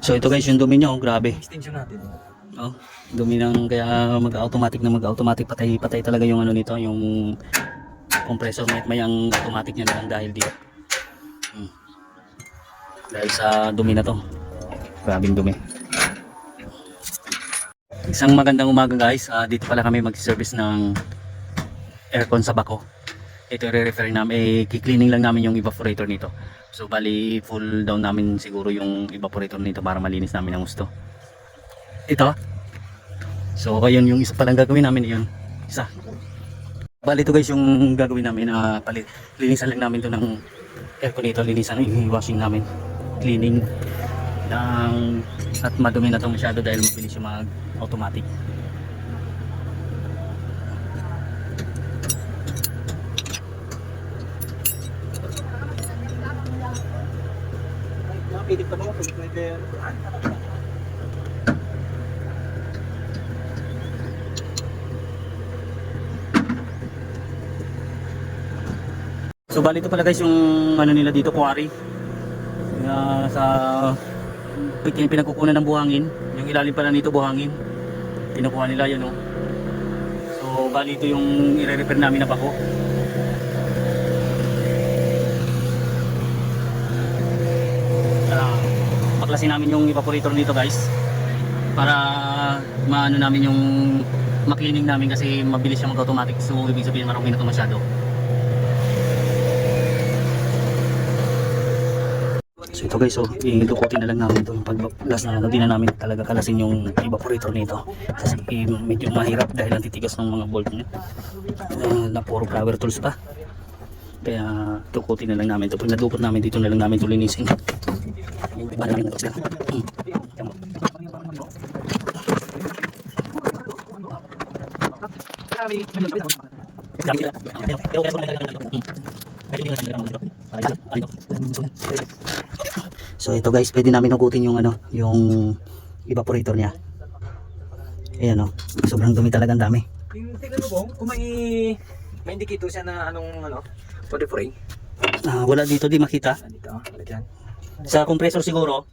So ito guys yung dumi niya, oh, grabe. Extension natin. Oh, dumi ng kaya mag-automatic na mag-automatic patay patay talaga yung ano nito, yung compressor may may ang automatic niya na lang dahil dito. Hmm. Dahil sa dumi na to. Grabing dumi. Isang magandang umaga guys. Ah, dito pala kami mag-service ng aircon sa bako. Ito i-refer namin, eh, kikleaning lang namin yung evaporator nito. So bali full down namin siguro yung evaporator nito para malinis namin ang gusto. Ito. So ayun yung isa palang gagawin namin yun. Isa. Bali ito guys yung gagawin namin na palit. Linisan lang namin to ng aircon nito. Linisan yung washing namin. Cleaning ng at madumi na to masyado dahil mabilis yung mag automatic. Makapilit pa ba? Pwede. So bali ito pala guys yung ano nila dito quarry. Na sa pin- pinagkukunan ng buhangin. Yung ilalim pala nito buhangin. Kinukuha nila yun oh. So bali ito yung i-repair namin na bako. Baklasin namin yung evaporator nito guys. Para maano namin yung maklining namin kasi mabilis siya mag-automatic. So ibig sabihin marumi na ito masyado. So ito guys, so idukutin na lang namin ito. Pag last na hindi na namin talaga kalasin yung evaporator nito. Kasi eh, medyo mahirap dahil ang titigas ng mga bolt niya. Uh, na puro power tools pa. Kaya dukutin na lang namin ito. Pag nadukot namin dito na lang namin ito linisin. Iba namin ito sila. Hmm. Tama. So ito guys, pwede namin hugutin yung ano, yung evaporator niya. Ayan o, sobrang dumi talaga ang dami. Yung tingnan mo bong, kung may may indicator siya na anong ano, body frame. Ah, wala dito di makita. Dito, lagyan. Sa compressor siguro.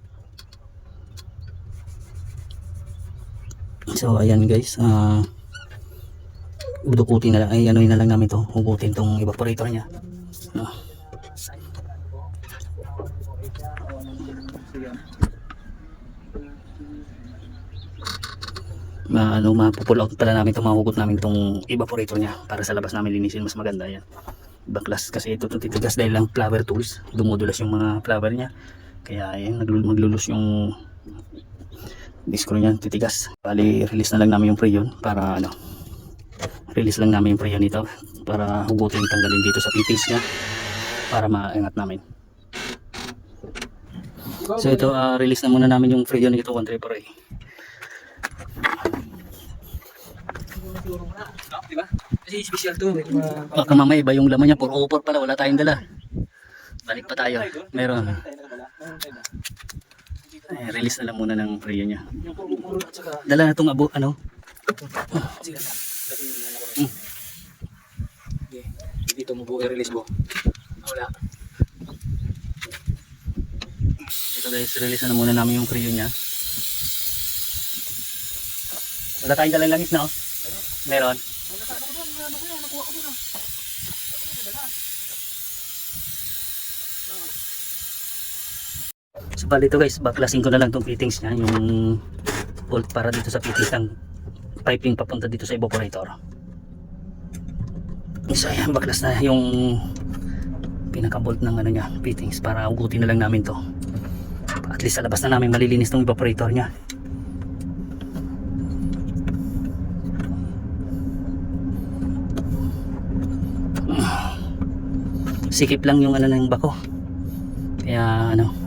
So ayan guys, ah dukutin na lang, ay ano na lang namin to, hugutin tong evaporator niya. Ah. ma ano mapupull out pala namin itong mahugot namin itong evaporator niya para sa labas namin linisin mas maganda yan ibang class kasi ito titigas dahil lang flower tools. Dumudulas yung mga flower niya. Kaya ayun maglulus yung disco niya titigas. Bali release na lang namin yung preyon para ano release lang namin yung preyon nito para hugutin tanggalin dito sa fittings niya para maingat namin. So ito ah, release na muna namin yung preyon nito. 1 3 eh Siguro. No, di ba? Kasi special to. Baka mamaya iba yung laman niya, puro upor pala, wala tayong dala. Balik pa tayo. Meron. Eh, release na lang muna ng prayer niya. Yung puro-puro at saka Dala na itong abo, ano? Okay. Dito mo po i-release mo. Wala. Ito guys, release na muna namin yung prayer niya. Wala tayong dalang langis na, oh. Meron. Ano ka? Ano ko doon? Ano ko yan? Nakuha ko doon ah. So bali ito guys, baklasin ko na lang itong fittings niya, yung bolt para dito sa fittings ng piping papunta dito sa evaporator. So ayan, baklas na yung pinaka-bolt ng ano niya, fittings para ugutin na lang namin to. At least sa labas na namin malilinis tong evaporator niya. Sikip lang yung ano ng bako. Kaya ano,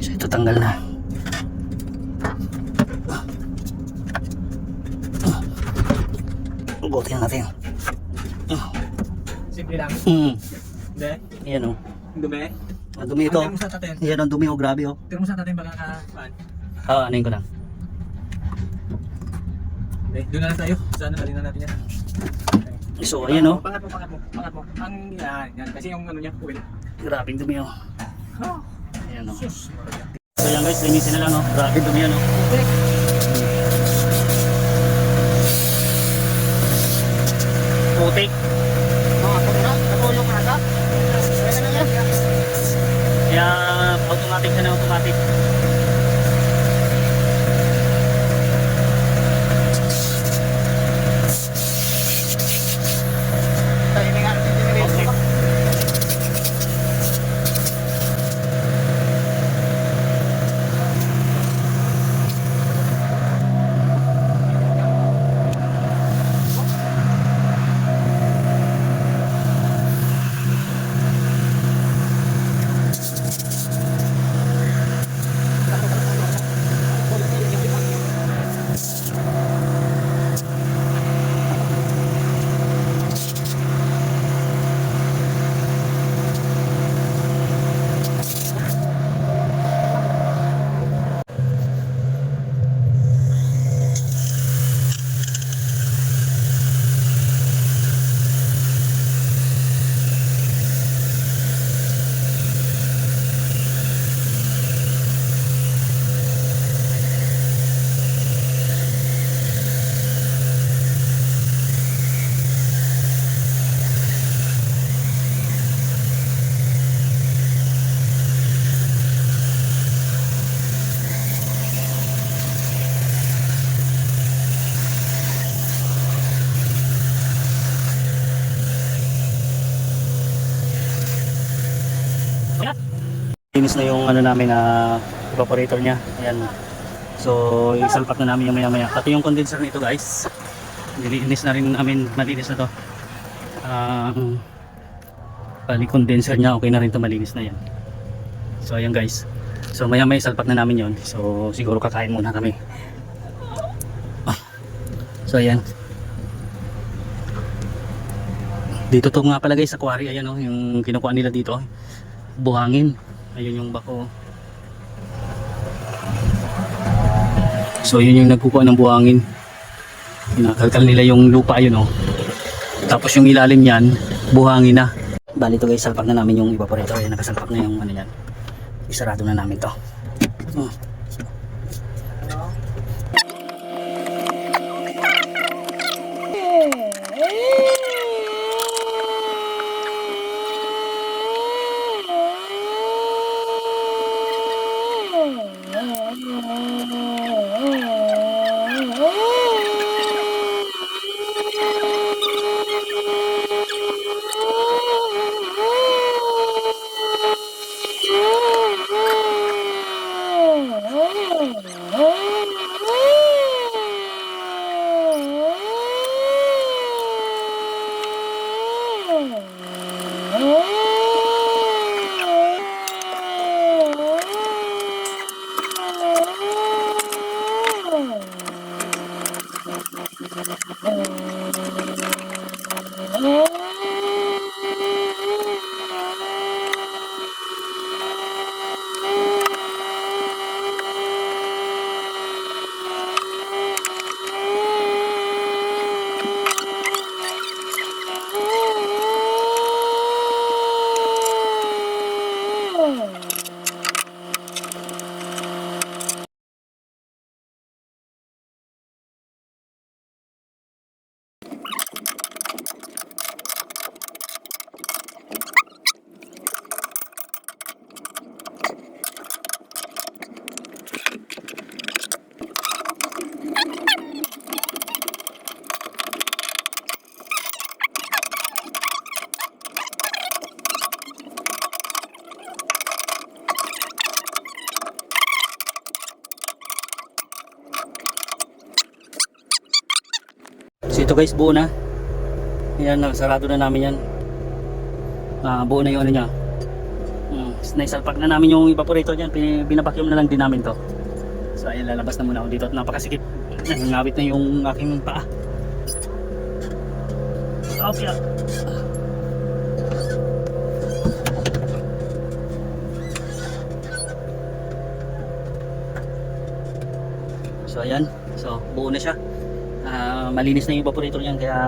Natanggal na. Buti na natin. Simple lang. Hmm. Hindi. Ayan o. Dumi. Ang dumi ito. Ang sa tatin. Ayan ang dumi o. Grabe o. Tira mo sa tatin baka ka... Paan? Ah, anin ko lang. Hindi. Doon na lang tayo. Sana na natin yan. So, ayan o. Pangat mo, pangat mo. Pangat mo. Ang yan. Yan. Kasi yung ano niya. Uwil. Grabe ang dumi o. Oh. Ayan o. Sus. So yan guys, linisin na lang o. Grabe ang dumi yan o. Putik. Kaya automatic siya na automatic. Linis na yung ano namin na evaporator niya. Ayan. So, isalpak na namin yung maya maya. Pati yung condenser nito guys. Nilinis na rin namin. Malinis na to. Um, bali condenser niya. Okay na rin to Malinis na yan. So, ayan guys. So, maya maya isalpak na namin yon So, siguro kakain muna kami. Ah. So, ayan. Dito to nga pala guys sa quarry. Ayan o. yung kinukuha nila dito. Buhangin. Ayun yung bako. So yun yung nagkukuha ng buhangin. Kinakalkal nila yung lupa yun oh. Tapos yung ilalim niyan, buhangin na. Bali to guys, salpak na namin yung evaporator. Ayan, nakasalpak na yung ano yan. Isarado na namin to. Oh. Ito guys, buo na. Yan, sarado na namin yan. Ah, buo na yung ano niya. Hmm. naisalpak na namin yung evaporator. Pin- Binabacuum na lang din namin to. So ayan, lalabas na muna ako dito at napakasikip. Nangawit na yung aking paa. Okay. So ayan, so buo na siya. Malinis na yung evaporator niyan kaya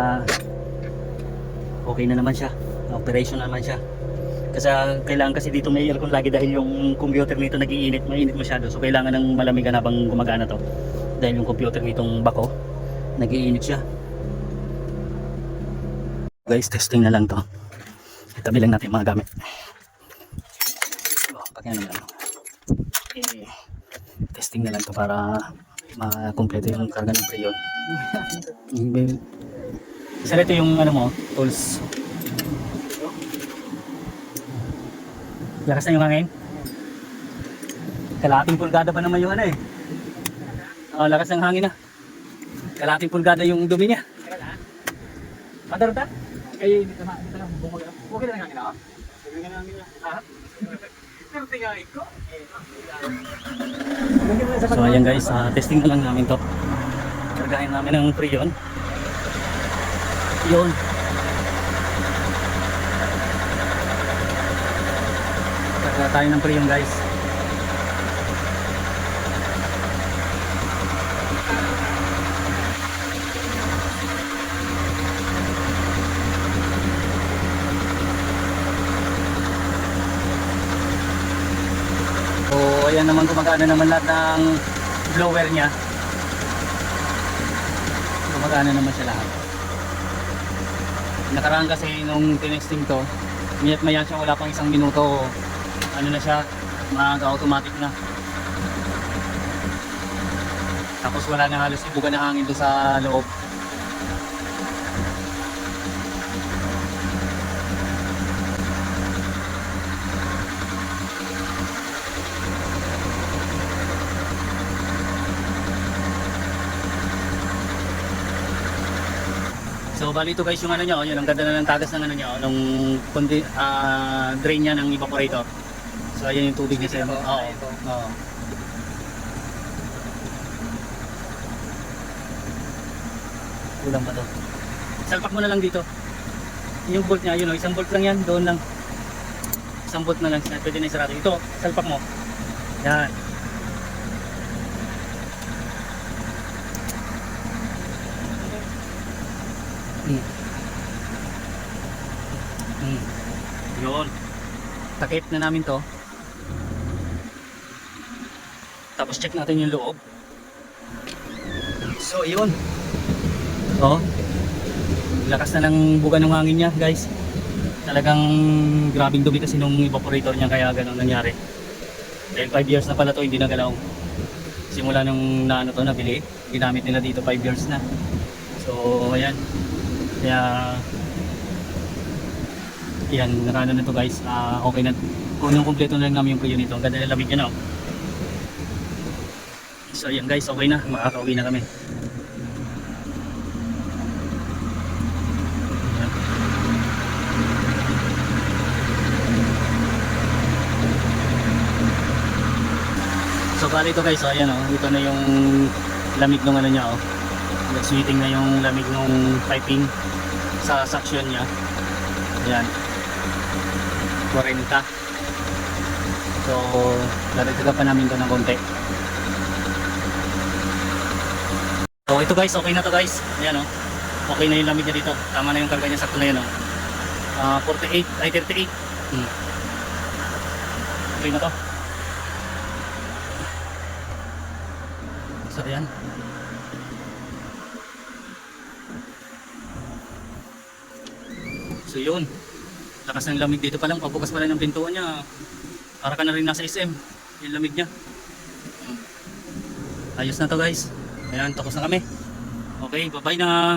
okay na naman siya. Operation na naman siya. Kasi ah, kailangan kasi dito may aircon lagi dahil yung computer nito nagiinit, mainit masyado. So kailangan ng malamigan habang gumagana to. Dahil yung computer nitong bako, nagiinit siya. Guys, testing na lang to. Itabi lang natin mga gamit. Oh, pakyan na lang. Eh, testing na lang to para makumpleto yung karga ng preyon. Isa ito yung ano mo, tools. Lakas na yung hangin. Kalating pulgada pa naman yung ano eh. Oh, lakas ng hangin na. Kalating pulgada yung dumi niya. Madar ta? Kaya hindi na, hindi na, bumag. Okay na nga ako. Okay na nga Ha? Pero tingnan ko. So ayan guys, ah, testing na lang namin to. Kargahin namin ng preyon. Yun. Karga tayo ng preyon guys. So ayan naman gumagana naman lahat ng blower niya. Gumagana naman siya lahat. Nakaraan kasi nung tinesting to, mayat maya siya wala pang isang minuto, ano na siya, mag-automatic na. Tapos wala na halos ibuga na hangin doon sa loob. So bali ito guys yung ano niya, oh, yun ang ganda na ng tagas ng ano niya, oh, nung kundi, ah, drain niya ng evaporator. So ayan yung tubig niya sa Oo. Oo. Kulang pa to. Salpak mo na lang dito. Yung bolt niya, yun oh, isang bolt lang yan, doon lang. Isang bolt na lang, pwede na isarado. Ito, salpak mo. Yan. Hmm. Hmm. Yun. Takip na namin to. Tapos check natin yung loob. So, yun. Oh. Lakas na ng buga ng hangin niya, guys. Talagang grabing dumi kasi nung evaporator niya kaya ganun nangyari. Dahil 5 years na pala to hindi nagalaw. Simula nung na ano to nabili, ginamit nila dito 5 years na. So, ayan. Kaya yan, nakano na to guys. Ah, okay na. Kung yung kompleto na lang namin yung kuyo nito. Ang ganda ng lamig niya no. So ayan guys, okay na. Makakauwi na kami. So bali ito guys, so, ayan oh, ito na yung lamig ng ano niya oh. Nag-sweeting na yung lamig ng piping sa suction niya. Ayan. 40. So, daragdagan pa namin ito ng konti. So, ito guys, okay na to guys. Ayan oh. Okay na yung lamig niya dito. Tama na yung karga niya sakto na yan oh. Ah, 48, ay 38. Hmm. Okay na to. So, ayan. So yun. Lakas ng lamig dito pa lang. Pabukas pa lang ng pintuan niya. Para ka na rin nasa SM. Yung lamig niya. Ayos na to guys. Ayan, tapos na kami. Okay, bye-bye na.